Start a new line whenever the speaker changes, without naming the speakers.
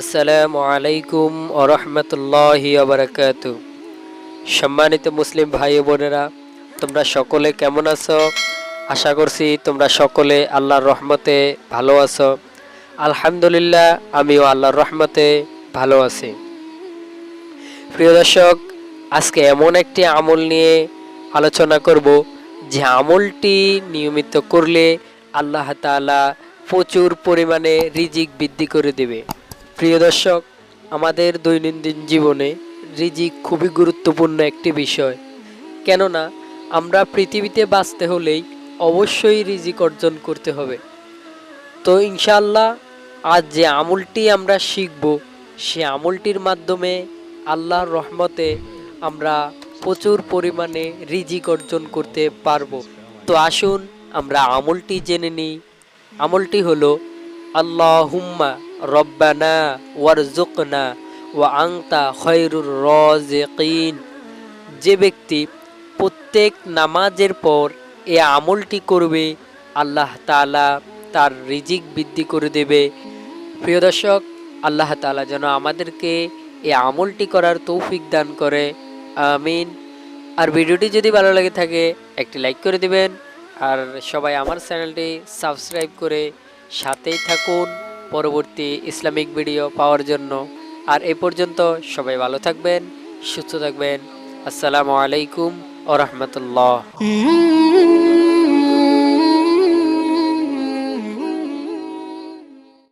আসসালামু আলাইকুম ওরহমতুল্লাহি আবরাকাত সম্মানিত মুসলিম ভাই বোনেরা, তোমরা সকলে কেমন আছো? আশা করছি তোমরা সকলে আল্লাহর রহমতে ভালো আছো। আলহামদুলিল্লাহ, আমিও আল্লাহর রহমতে ভালো আছি। প্রিয় দর্শক, আজকে এমন একটি আমল নিয়ে আলোচনা করব, যে আমলটি নিয়মিত করলে আল্লাহ তাআলা প্রচুর পরিমাণে রিজিক বৃদ্ধি করে দেবে। প্রিয় দর্শক, আমাদের দৈনন্দিন জীবনে রিজিক খুবই গুরুত্বপূর্ণ একটি বিষয়। কেননা, আমরা পৃথিবীতে বাঁচতে হলেই অবশ্যই রিজিক অর্জন করতে হবে। তো ইনশাল্লাহ আজ যে আমলটি আমরা শিখব, সে আমলটির মাধ্যমে আল্লাহর রহমতে আমরা প্রচুর পরিমাণে রিজিক অর্জন করতে পারব। তো আসুন, আমরা আমলটি জেনে নিই। আমলটি হলো, আল্লাহুম্মা রব্বানা ওয়ারজুকনা ওয়া আংতা খৈরুর রজিকিন যে ব্যক্তি প্রত্যেক নামাজের পর এ আমলটি করবে, আল্লাহ তাআলা তার রিজিক বৃদ্ধি করে দেবে। প্রিয় দর্শক, আল্লাহ তাআলা যেন আমাদেরকে এই আমলটি করার তৌফিক দান করে। আমিন। আর ভিডিওটি যদি ভালো লাগে থাকে, একটি লাইক করে দিবেন। আর সবাই আমার চ্যানেলটি সাবস্ক্রাইব করে সাথেই থাকুন। পরবর্তী ইসলামিক ভিডিও পাওয়ার জন্য আর এ পর্যন্ত সবাই ভালো থাকবেন, সুস্থ থাকবেন আসসালামু আলাইকুম ও রহমতুল্লাহ.